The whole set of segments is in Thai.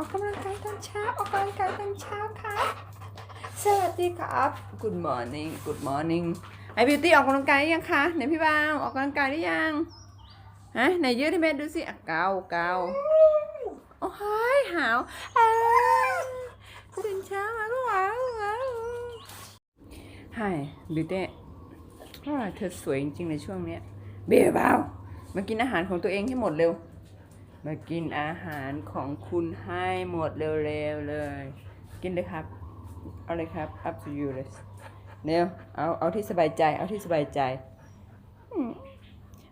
ออกกำลังกายตอนเช้า ออกกำลังกายตอนเช้าครับ สวัสดีครับ Good morning Good morning ไอบิวตี้ออกกำลังกายยังคะไหนพี่บาวออกกำลังกายหรือยังฮะไหนยืดให้แม่ดูสิอะเกาเกาโอ้ยหาวอ้าวตื่นเช้ามาก็หวาวหาว Hi บิวตี้เธอสวยจริงๆในช่วงเนี้ยเบียร์เบามากินอาหารของตัวเองให้หมดเร็ว มากินอาหารของคุณให้หมดเร็วๆเลย กินเลยครับ เอาเลยครับ up to you เลยเร็วเอาเอาที่สบายใจ เอาที่สบายใจ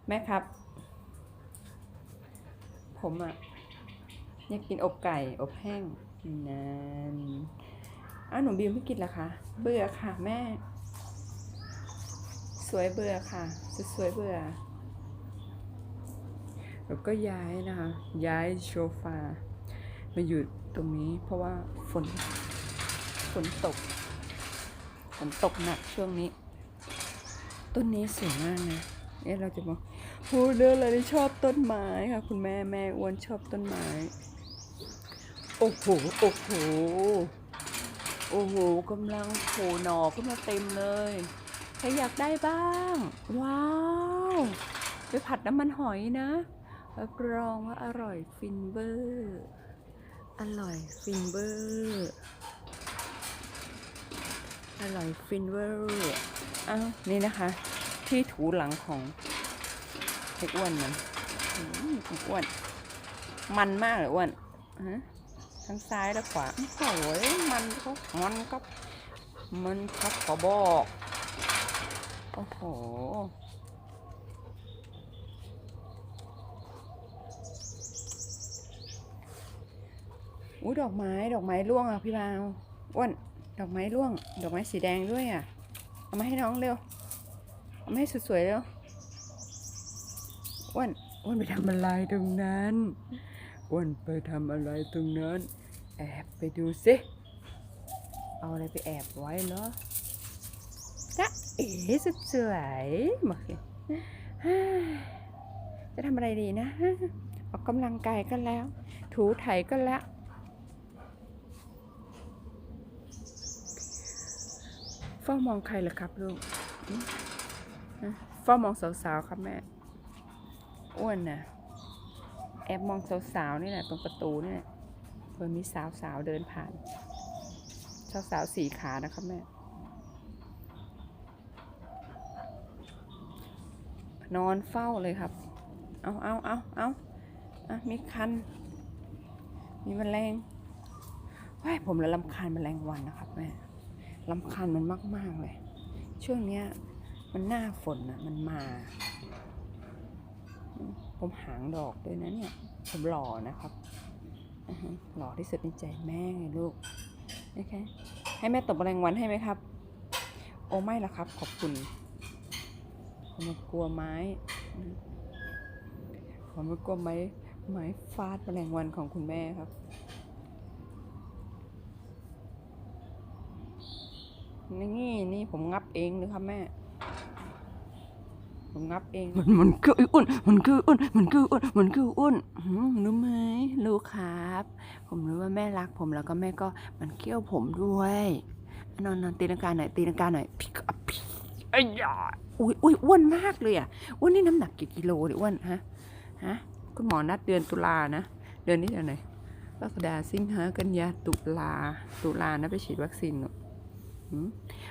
แม่ครับ ผมอะอยากกินอบไก่อบแห้งนั่นอ้าวหนูบิวไม่กินหรอคะ เบื่อค่ะแม่ สวยเบื่อค่ะสวยเบื่อ แล้วก็ย้ายนะคะ ย้ายโซฟามาอยู่ตรงนี้เพราะว่าฝนฝนตกฝนตกหนักช่วงนี้ ต้นนี้สวยมากนะเอ๊ะเราจะบอกพูดเรื่องอะไรที่ชอบต้นไม้ค่ะ คุณแม่แม่อ้วนชอบต้นไม้ โอ้โหโอ้โหโอ้โหกำลังโผล่หน่อขึ้นมาเต็มเลยใครอยากได้บ้าง ว้าว ไปผัดน้ำมันหอยนะ รับรองว่าอร่อยฟินเบอร์ อร่อยฟินเบอร์ อร่อยฟินเวอร์อ้าวนี่นะคะ ที่ถูหลังของไอ้อ้วนมันอืมอ้วน มันมากเลยอ้วนฮะทั้งซ้ายและขวาโอ้โหมันก็มันก็มันครับขอบอก โอ้โห อุ้ยดอกไม้ดอกไม้ร่วงอะพี่บาวอ้วนดอกไม้ร่วง ดอกไม้สีแดงด้วยอะ เอามาให้น้องเร็ว เอามาให้สวยๆเร็วอ้วนอ้วนไปทำอะไรตรงนั้นอ้วนไปทำอะไรตรงนั้น แอบไปดูสิ เอาอะไรไปแอบไว้เหรอจ๊ะเอ๋สุดสวยมาสิจะทำอะไรดีนะ ออกกำลังกายกันแล้ว ถูไถกันแล้ว เฝ้ามองใครเหรอครับลูกเฝ้ามองสาวๆครับแม่ อ้วนนะแอบมองสาวๆนี่แหละตรงประตูนี่แหละเพื่อมีสาวๆเดินผ่าน สาวๆสี่ขานะครับแม่ นอนเฝ้าเลยครับ เอาเอาเอาเอาอะมีคัน มีแมลงว้ายผมละลำคาญแมลงวันนะครับแม่ ลำคาญมันมาก ๆ เลย ช่วงเนี้ย มันหน้าฝนนะมันมา ผมหางดอกด้วยนะเนี่ย ผมหล่อนะครับ หล่อที่สุดในใจแม่ไงลูกโอเคให้แม่ตบแมลงวันให้ไหมครับ โอ้ไม่ละครับ ขอบคุณ ผมม่กลัวไม้ ผมม่กลัวไม้ไม้ฟาดแมลงวันของคุณแม่ครับ นี่นี่ผมงับเองเลยครับแม่ ผมงับเอง มันมันคืออ้วนมันคืออ้วนมันคืออ้วนมันคืออ้วนรู้ไหมรู้ครับ ผมรู้ว่าแม่รักผมแล้วก็แม่ก็มันเคี้ยวผมด้วยนอนนอนตีลังกาหน่อยตีลังกาหน่อยพิกอัพพิไอ้ยาอุ้ยอุ้ยอ้วนมากเลยอะอ้วนนี่น้ำหนักกี่กิโลเนี่ยอ้วนฮะฮะคุณหมอนัดเดือนตุลานะ เดือนนี้เดือนไหนกรกฎาสิงหากันยาตุลาตุลานะไปฉีดวัคซีนเนอะ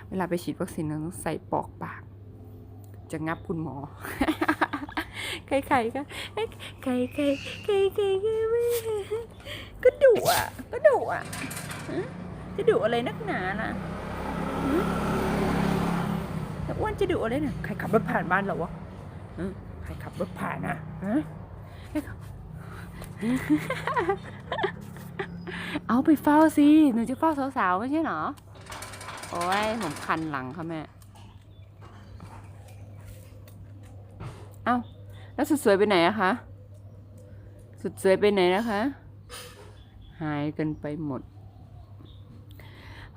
เวลาไปฉีดวัคซีนเราต้องใส่ปอกปาก จะงับคุณหมอ ใครๆก็ใครๆใครๆก็ดุอะ ก็ดุอะจะดุอะไรนักหนาล่ะแต่อ้วนจะดุอะไรน่ะใครขับรถผ่านบ้านเราวะใครขับรถผ่านนะฮะเอาไปเฝ้าสิ หนูจะเฝ้าสาวๆไม่ใช่เหรอ โอ้ยผมคันหลังค่ะแม่ เอ้า แล้วสุดสวยไปไหนอะคะ สุดสวยไปไหนนะคะ หายกันไปหมด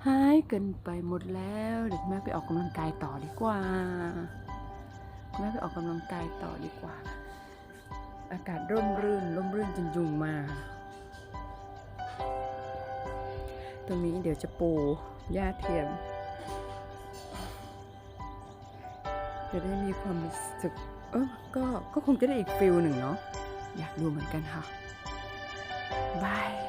หายกันไปหมดแล้ว เดี๋ยวแม่ไปออกกำลังกายต่อดีกว่า แม่ไปออกกำลังกายต่อดีกว่า อากาศร่มรื่นร่มรื่นจนยุงมา ตรงนี้เดี๋ยวจะปู หญ้าเทียม จะได้มีความรู้สึก เออก็ก็คงจะได้อีกฟิลหนึ่งเนาะอยากดูเหมือนกันค่ะบาย